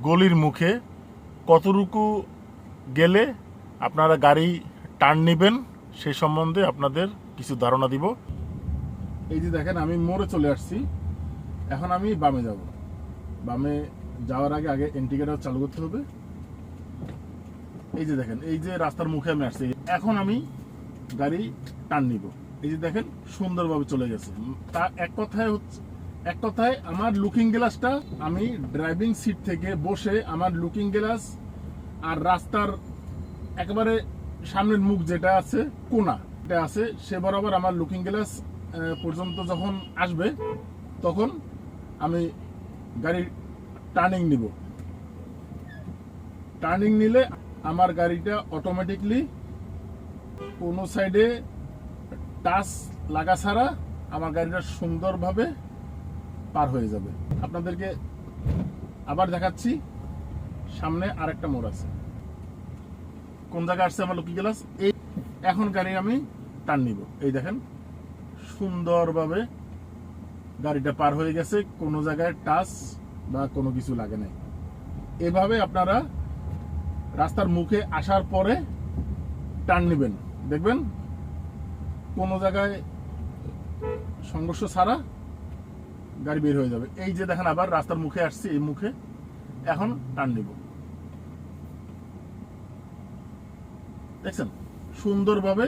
গলির মুখে কতটুকু গেলে আপনারা গাড়ি টার্ন নেবেন সে সম্বন্ধে আপনাদের কিছু ধারণা দিব। এই যে দেখেন, আমি মোড়ে চলে আসছি। এখন আমি বামে যাব। বামে যাওয়ার আগে আগে ইন্ডিকেটার চালু করতে হবে। এই যে দেখেন, এই যে রাস্তার মুখে আমি আসছি। এখন আমি গাড়ি টান নিব। এই যে দেখেন, সুন্দরভাবে চলে গেছে। তা এক কথায় হচ্ছে এক কথায়, আমার লুকিং গ্লাসটা আমি ড্রাইভিং সিট থেকে বসে আমার লুকিং গ্লাস আর রাস্তার একেবারে সামনের মুখ যেটা আছে, কোনা এটা আছে, সে বরাবর আমার লুকিং গ্লাস পর্যন্ত যখন আসবে, তখন আমি গাড়ি টার্নিং নিব। টার্নিং নিলে আমার গাড়িটা অটোমেটিকলি কোনো সাইডে টাচ লাগা ছাড়া আমার গাড়িটা সুন্দরভাবে পার হয়ে যাবে। আপনাদেরকে আবার দেখাচ্ছি, সামনে আরেকটা মোড় আছে। কোন জায়গায় আসছে আমার লুকি গ্লাস এই এখন গাড়ি আমি টান নিব। এই দেখেন, সুন্দরভাবে গাড়িটা পার হয়ে গেছে, কোনো জায়গায় টাচ বা কোনো কিছু লাগে নাই। এভাবে আপনারা রাস্তার মুখে আসার পরে টার্ন নেবেন। দেখবেন, কোনো জায়গায় সংঘর্ষ ছাড়া গাড়ি বের হয়ে যাবে। এই যে দেখেন আবার রাস্তার মুখে আসছি, এই মুখে এখন টান নিব দেখছেন? সুন্দরভাবে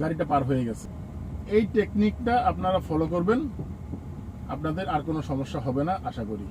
গাড়িটা পার হয়ে গেছে। এই টেকনিকটা আপনারা ফলো করবেন। আপনাদের আর কোনো সমস্যা হবে না, আশা করি।